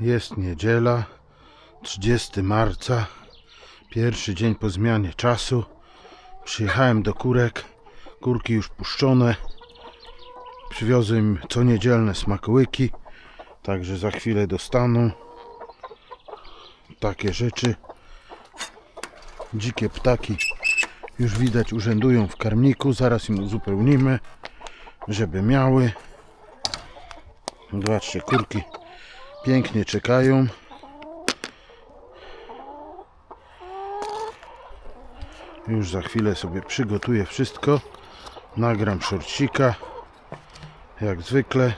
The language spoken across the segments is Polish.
Jest niedziela, 30 marca, pierwszy dzień po zmianie czasu. Przyjechałem do kurek, kurki już puszczone. Przywiozłem im co niedzielne smakołyki, także za chwilę dostaną takie rzeczy. Dzikie ptaki już widać urzędują w karmniku, zaraz im uzupełnimy, żeby miały. Zobaczcie, kurki pięknie czekają. Już za chwilę sobie przygotuję wszystko. Nagram szorcika. Jak zwykle.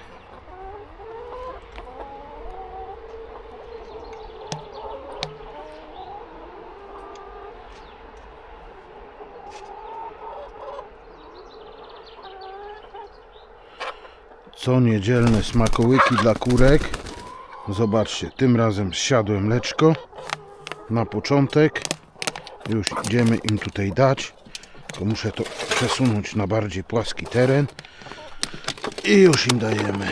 Co niedzielne smakołyki dla kurek. Zobaczcie, tym razem zsiadłem mleczko na początek. Już idziemy im tutaj dać. Muszę to przesunąć na bardziej płaski teren. I już im dajemy.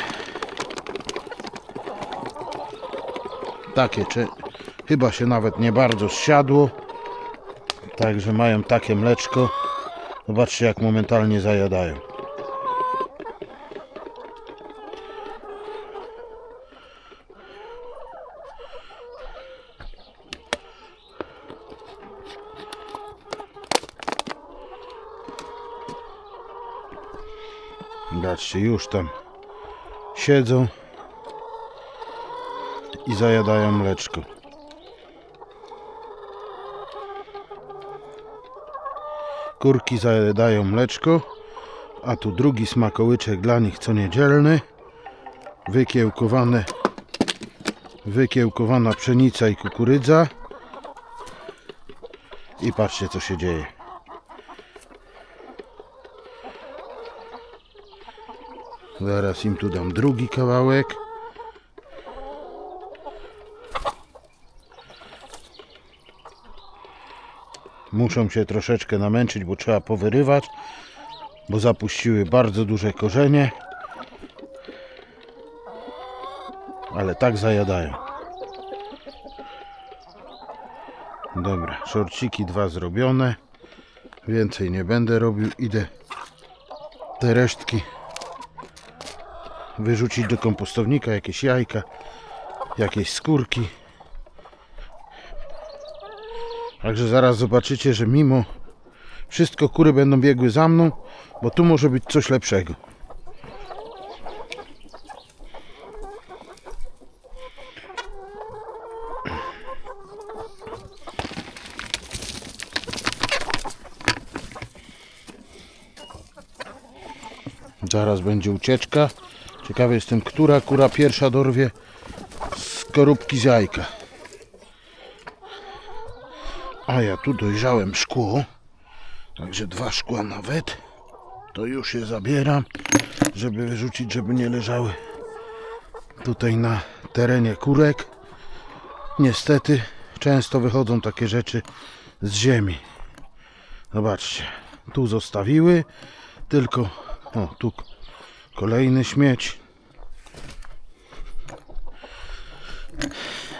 Takie, czy chyba się nawet nie bardzo zsiadło. Także mają takie mleczko. Zobaczcie jak momentalnie zajadają. Zobaczcie, już tam siedzą i zajadają mleczko. Kurki zajadają mleczko, a tu drugi smakołyczek dla nich co niedzielny. Wykiełkowane, wykiełkowana pszenica i kukurydza. I patrzcie co się dzieje. Zaraz im tu dam drugi kawałek. Muszą się troszeczkę namęczyć, bo trzeba powyrywać, bo zapuściły bardzo duże korzenie. Ale tak zajadają. Dobra, szorciki dwa zrobione. Więcej nie będę robił. Idę te resztki wyrzucić do kompostownika jakieś jajka, jakieś skórki. Także zaraz zobaczycie, że mimo wszystko kury będą biegły za mną, bo tu może być coś lepszego. Zaraz będzie ucieczka. Ciekawy jestem, która kura pierwsza dorwie skorupki z jajka. A ja tu dojrzałem szkło. Także dwa szkła nawet. To już je zabieram, żeby wyrzucić, żeby nie leżały tutaj na terenie kurek. Niestety często wychodzą takie rzeczy z ziemi. Zobaczcie, tu zostawiły, tylko o tu kolejny śmieć.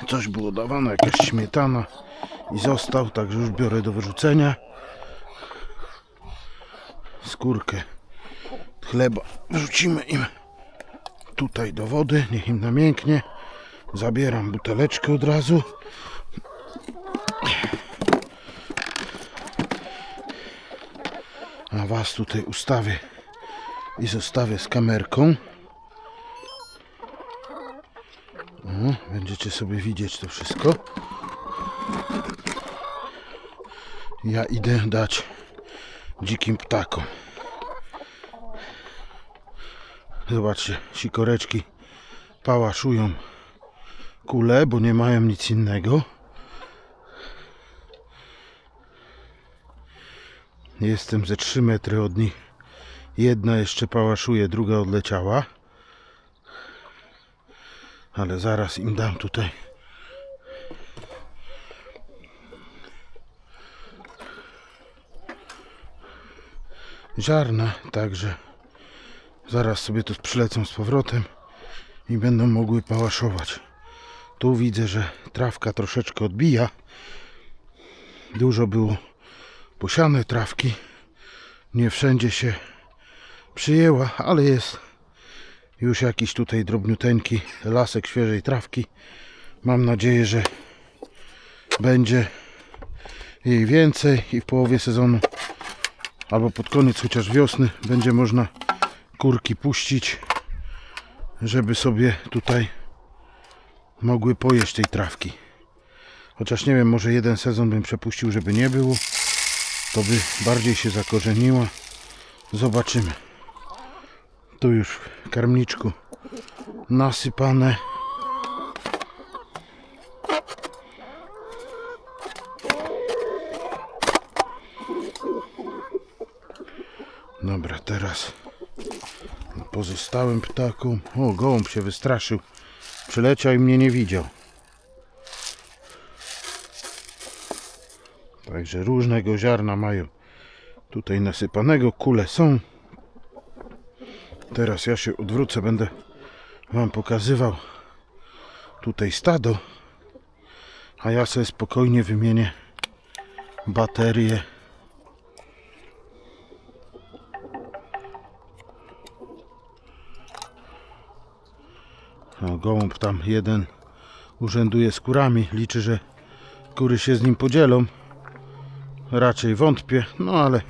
Coś było dawane, jakaś śmietana i został, także już biorę do wyrzucenia. Skórkę chleba wrzucimy im tutaj do wody, niech im namięknie. Zabieram buteleczkę od razu. A was tutaj ustawię i zostawię z kamerką. O, będziecie sobie widzieć to wszystko. Ja idę dać dzikim ptakom. Zobaczcie, sikoreczki pałaszują kule, bo nie mają nic innego. Jestem ze 3 metry od nich. Jedna jeszcze pałaszuje, druga odleciała. Ale zaraz im dam tutaj. Ziarna, także zaraz sobie to przylecą z powrotem i będą mogły pałaszować. Tu widzę, że trawka troszeczkę odbija. Dużo było posiane trawki. Nie wszędzie się przyjęła, ale jest już jakiś tutaj drobniuteńki lasek świeżej trawki. Mam nadzieję, że będzie jej więcej i w połowie sezonu albo pod koniec chociaż wiosny będzie można kurki puścić, żeby sobie tutaj mogły pojeść tej trawki. Chociaż nie wiem, może jeden sezon bym przepuścił, żeby nie było. To by bardziej się zakorzeniła. Zobaczymy. Tu już karmniczku nasypane. Dobra, teraz pozostałym ptakom. O, gołąb się wystraszył. Przyleciał i mnie nie widział. Także różnego ziarna mają tutaj nasypanego. Kule są. Teraz ja się odwrócę, będę Wam pokazywał tutaj stado. A ja sobie spokojnie wymienię baterię. No, gołąb tam jeden urzęduje z kurami. Liczy, że kury się z nim podzielą. Raczej wątpię, no ale...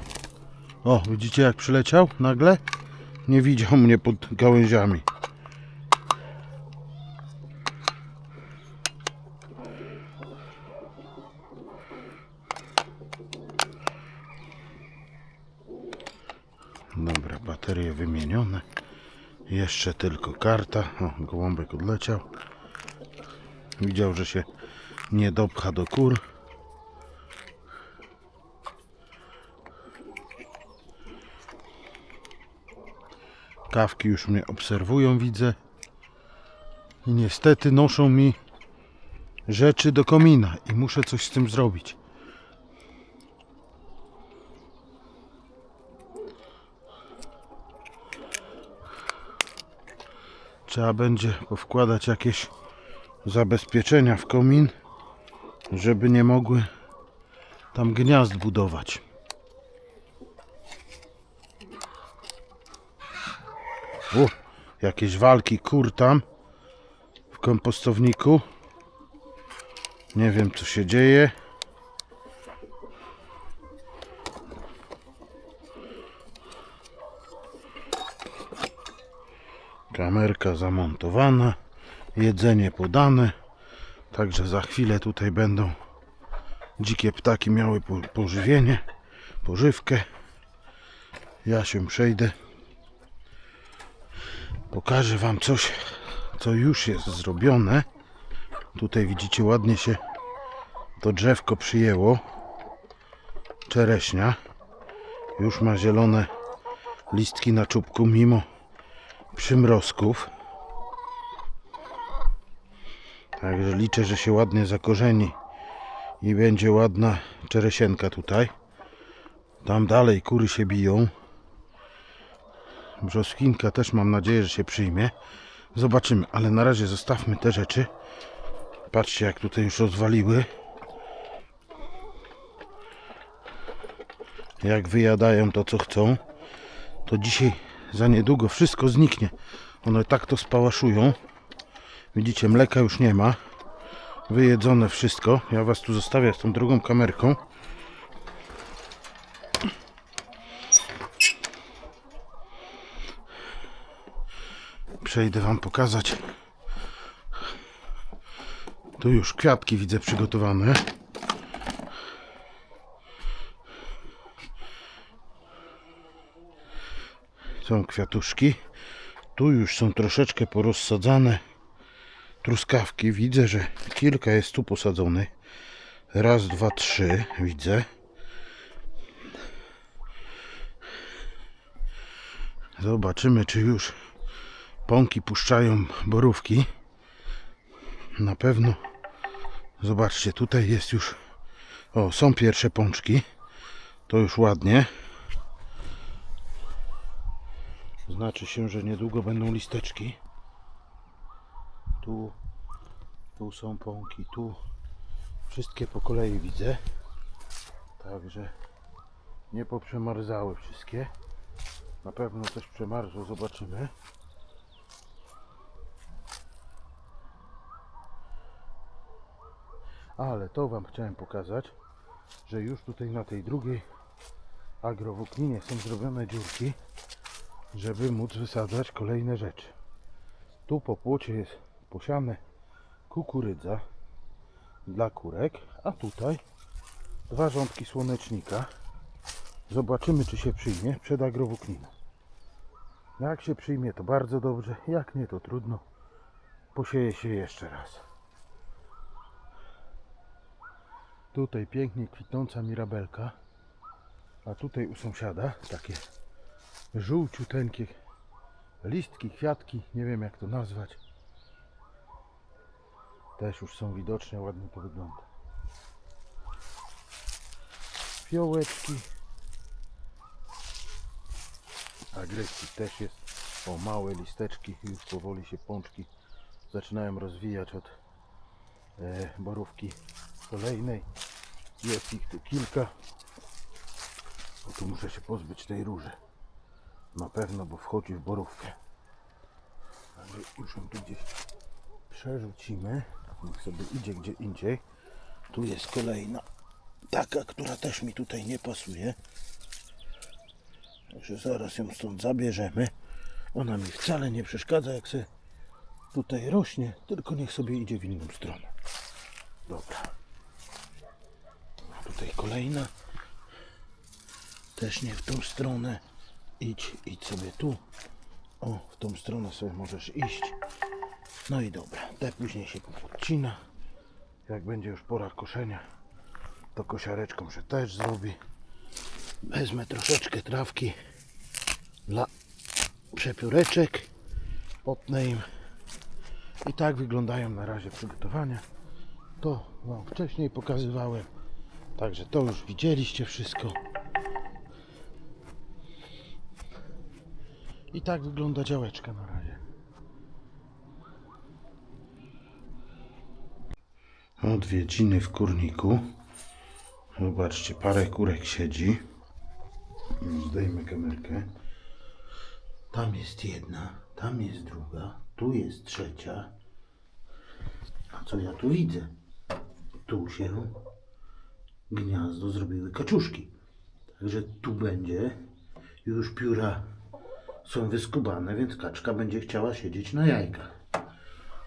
O, widzicie jak przyleciał nagle? Nie widział mnie pod gałęziami. Dobra, baterie wymienione. Jeszcze tylko karta. O, gołąbek odleciał. Widział, że się nie dopcha do kur. Kawki już mnie obserwują, widzę. I niestety noszą mi rzeczy do komina i muszę coś z tym zrobić. Trzeba będzie powkładać jakieś zabezpieczenia w komin, żeby nie mogły tam gniazd budować. U, jakieś walki kur tam w kompostowniku. Nie wiem co się dzieje. Kamerka zamontowana, jedzenie podane. Także za chwilę tutaj będą dzikie ptaki miały po- pożywienie, pożywkę. Ja się przejdę. Pokażę Wam coś, co już jest zrobione. Tutaj widzicie ładnie się to drzewko przyjęło. Czereśnia. Już ma zielone listki na czubku mimo przymrozków. Także liczę, że się ładnie zakorzeni i będzie ładna czeresieńka tutaj. Tam dalej kury się biją. Brzoskwinka też mam nadzieję, że się przyjmie. Zobaczymy, ale na razie zostawmy te rzeczy. Patrzcie jak tutaj już rozwaliły. Jak wyjadają to co chcą. To dzisiaj za niedługo wszystko zniknie. One tak to spałaszują. Widzicie, mleka już nie ma. Wyjedzone wszystko. Ja Was tu zostawię z tą drugą kamerką. Przejdę Wam pokazać. Tu już kwiatki widzę przygotowane. Są kwiatuszki. Tu już są troszeczkę porozsadzane truskawki. Widzę, że kilka jest tu posadzonych. Raz, dwa, trzy widzę. Zobaczymy, czy już pąki puszczają borówki. Na pewno. Zobaczcie, tutaj jest już. O, są pierwsze pączki. To już ładnie. Znaczy się, że niedługo będą listeczki. Tu Tu są pąki, tu. Wszystkie po kolei widzę. Także nie poprzemarzały wszystkie. Na pewno coś przemarzło, zobaczymy. Ale to Wam chciałem pokazać, że już tutaj na tej drugiej agrowłókninie są zrobione dziurki, żeby móc wysadzać kolejne rzeczy. Tu po płocie jest posiane kukurydza dla kurek, a tutaj dwa rządki słonecznika. Zobaczymy, czy się przyjmie przed agrowłókniną. Jak się przyjmie, to bardzo dobrze. Jak nie, to trudno. Posieje się jeszcze raz. Tutaj pięknie kwitnąca mirabelka. A tutaj u sąsiada takie żółciuteńkie listki, kwiatki, nie wiem jak to nazwać. Też już są widoczne, ładnie to wygląda. Fiołeczki. Agresji też jest. O, małe listeczki, już powoli się pączki zaczynają rozwijać od e, borówki kolejnej. Jest ich tu kilka. O, tu muszę się pozbyć tej róży. Na pewno, bo wchodzi w borówkę. Także już ją tu gdzieś przerzucimy. Niech sobie idzie gdzie indziej. Tu jest kolejna. Taka, która też mi tutaj nie pasuje. Także zaraz ją stąd zabierzemy. Ona mi wcale nie przeszkadza, jak se tutaj rośnie, tylko niech sobie idzie w inną stronę. Dobra. Tutaj kolejna. Też nie w tą stronę. Idź, idź sobie tu. O, w tą stronę sobie możesz iść. No i dobra, te później się podcina. Jak będzie już pora koszenia, to kosiareczką się też zrobi. Wezmę troszeczkę trawki dla przepióreczek. Potnę im. I tak wyglądają na razie przygotowania. To Wam wcześniej pokazywałem. Także to już widzieliście wszystko. I tak wygląda działeczka na razie. Odwiedziny w kurniku. Zobaczcie, parę kurek siedzi. Zdejmę kamerkę. Tam jest jedna, tam jest druga, tu jest trzecia. A co ja tu widzę? Tu się gniazdo zrobiły kaczuszki. Także tu będzie już pióra są wyskubane, więc kaczka będzie chciała siedzieć na jajkach.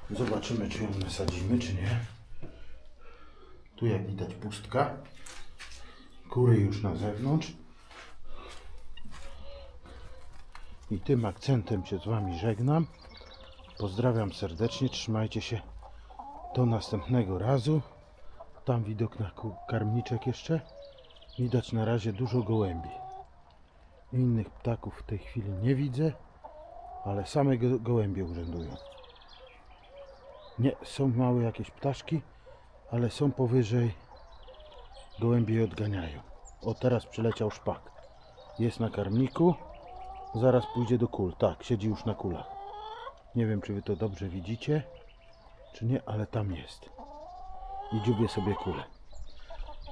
Zobaczymy, czy ją nasadzimy, czy nie. Tu jak widać pustka. Kury już na zewnątrz. I tym akcentem się z Wami żegnam. Pozdrawiam serdecznie, trzymajcie się do następnego razu. Tam widok na karmniczek jeszcze. Widać na razie dużo gołębi. Innych ptaków w tej chwili nie widzę, ale same go- gołębie urzędują. Nie, są małe jakieś ptaszki, ale są powyżej. Gołębie je odganiają. O, teraz przyleciał szpak. Jest na karmniku. Zaraz pójdzie do kul. Tak, siedzi już na kulach. Nie wiem, czy wy to dobrze widzicie, czy nie, ale tam jest. I dziubie sobie kulę.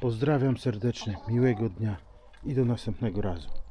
Pozdrawiam serdecznie, miłego dnia i do następnego razu.